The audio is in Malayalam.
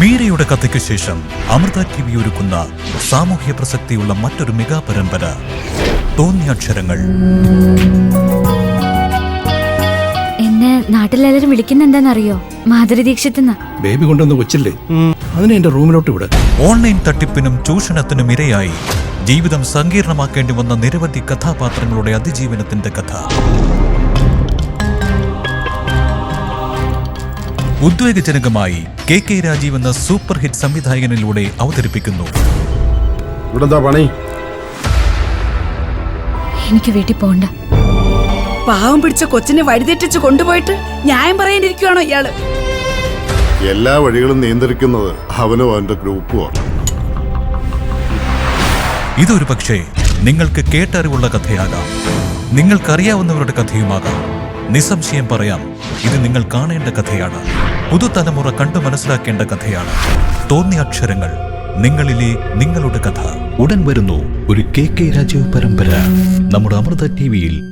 മീരയുടെ കഥയ്ക്ക് ശേഷം അമൃത ടി വി ഒരുക്കുന്ന സാമൂഹ്യ പ്രസക്തിയുള്ള മറ്റൊരു മെഗാ പരമ്പര തോന്നിയക്ഷരങ്ങൾ. എന്നെ നാട്ടിലെല്ലാരും വിളിക്കുന്ന എന്താണെന്നറിയോ മാധുരി ദീക്ഷിത് ബേബി കൊണ്ടുവന്ന് കൊച്ചില്ലേ? അതിനെ എന്റെ റൂമിലോട്ട് വിട. ഓൺലൈൻ തട്ടിപ്പിനും ചൂഷണത്തിനും ഇരയായി ജീവിതം സങ്കീർണമാക്കേണ്ടി വന്ന നിരവധി കഥാപാത്രങ്ങളുടെ അതിജീവനത്തിന്റെ കഥ. ഉദ്വേഗജനകമായി കെ കെ രാജീവ് എന്ന സൂപ്പർ ഹിറ്റ് സംവിധായകനിലൂടെ അവതരിപ്പിക്കുന്നു. പണി? എനിക്ക് വീട്ടിൽ പോണ്ട. പാവം പിടിച്ച കൊച്ചിനെ വഴിതെറ്റിച്ച് കൊണ്ടുപോയിട്ട് ന്യായം പറയാനിരിക്കുവാണോ ഇയാൾ? എല്ലാ വഴികളും നിയന്ത്രിക്കുന്നത് അവനോ അവന്റെ ഗ്രൂപ്പോ ഇതൊരു പക്ഷേ നിങ്ങൾക്ക് കേട്ടറിവുള്ള കഥയാകാം. നിങ്ങൾക്കറിയാവുന്നവരുടെ കഥയുമാകാം. നിസ്സംശയം പറയാം ഇത് നിങ്ങൾ കാണേണ്ട കഥയാണ്. പുതുതലമുറ കണ്ടു മനസ്സിലാക്കേണ്ട കഥയാണ്. തോന്നിയ അക്ഷരങ്ങൾ നിങ്ങളിലെ നിങ്ങളുടെ കഥ. ഉടൻ വരുന്നു ഒരു കെ കെ രാജീവ് പരമ്പര. നമ്മുടെ അമൃത ടി വിയിൽ